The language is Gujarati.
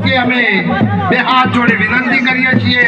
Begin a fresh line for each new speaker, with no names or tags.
કે અમે બે હાથ જોડે વિનંતી કરીએ છીએ.